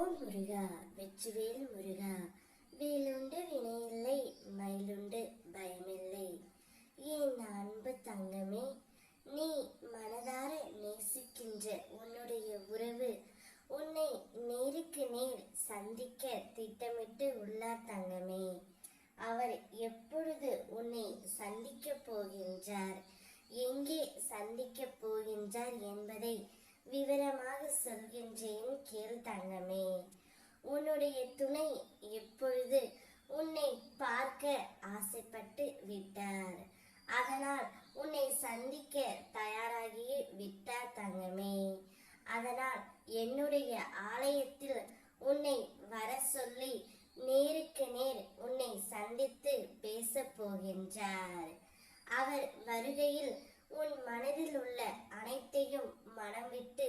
ஓம் முருகா வெச்சுவேல் முருகா. வேலுண்டு வினையில்லை மயிலுண்டு பயமில்லை. என் அன்பு தங்கமே நீ மனதார நேசிக்கின்ற உன்னுடைய உறவு உன்னை நேருக்கு நேர் சந்திக்க திட்டமிட்டு உள்ளார் தங்கமே. அவர் எப்பொழுது உன்னை சந்திக்க போகின்றார் எங்கே சந்திக்க போகின்றார் என்பதை விவரமாக சொல்கின்றேன். கேள் தங்கமே உன்னுடைய துணை எப்பொழுது உன்னை பார்க்க ஆசைப்பட்டு விட்டார்? அதனால் உன்னை சந்திக்க தயாராகி விட்டார் தங்கமே. அதனால் என்னுடைய ஆலயத்தில் உன்னை வர சொல்லி நேருக்கு நேர் உன்னை சந்தித்து பேச போகின்றார். அவர் வருகையில் உன் மனதில் உள்ள அனைத்தையும் மனம் விட்டு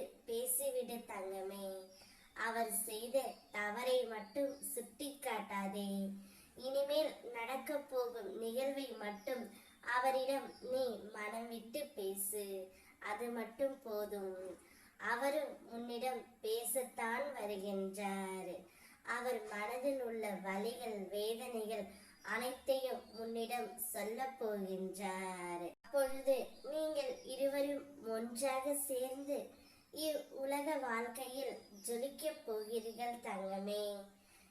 அவர் செய்த தவறை மட்டும் சுட்டிக்காட்டாதே இனிமேல் நடக்க போகும் நிகழ்வை மட்டும் அவரிடம் நீ மனம் விட்டு பேசு. அது மட்டும் போதும். அவரும் உன்னிடம் பேசத்தான் வருகின்றார். அவர் மனதில் உள்ள வலிகள் வேதனைகள் அனைத்தையும் உன்னிடம் சொல்ல போகின்றார். அப்பொழுது நீங்கள் இருவரும் ஒன்றாக சேர்ந்து உலக வாழ்க்கையில் ஜொலிக்கப் போகிறீர்கள் தங்கமே.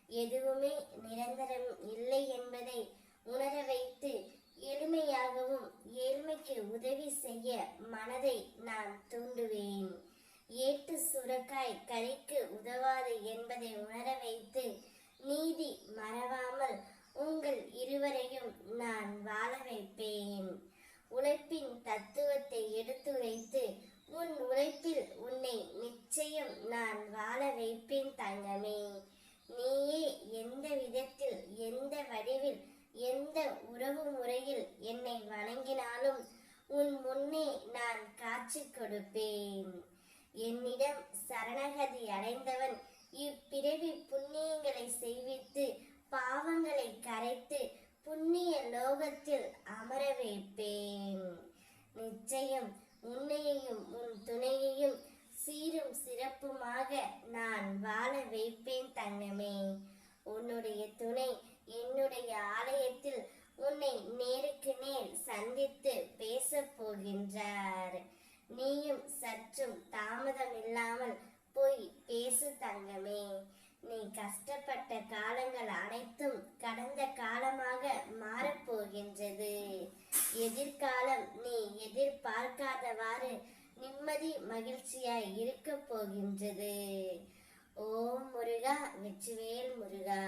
எதுவுமே நிரந்தரம் இல்லை என்பதை உணர வைத்து எளிமையாகவும் ஏழ்மைக்கு உதவி செய்ய மனதை நான் தூண்டுவேன். ஏட்டு சுரக்காய் கறிக்கு உதவாது என்பதை உணர வைத்து நீதி மறவாமல் முறையில் என்னை வணங்கினாலும் உன் முன்னே நான் காட்சி கொடுப்பேன். என்னிடம் சரணகதி அடைந்தவன் இப்பிறவி புண்ணியங்களை செய்வித்து பாவங்களை கரைத்து புண்ணிய லோகத்தில் அமர வைப்பேன். நிச்சயம் உன்னையையும் உன் துணையையும் சீரும் சிறப்புமாக நான் வாழ வைப்பேன் தங்கமே உன்னுடைய துணை என்னுடைய ஆலயத்தில் உன்னை நேருக்கு நேர் சந்தித்து பேசப் போகின்றார் நீயும் சற்றும் தாமதம் இல்லாமல் போய் பேசு தங்கமே. நீ கஷ்டப்பட்ட காலங்கள் அனைத்தும் கடந்த காலமாக மாறப்போகின்றது. எதிர்காலம் நீ எதிர்பார்க்காதவாறு நிம்மதி மகிழ்ச்சியாய் இருக்க போகின்றது. ஓம் முருகா வெச்சுவேல் முருகா.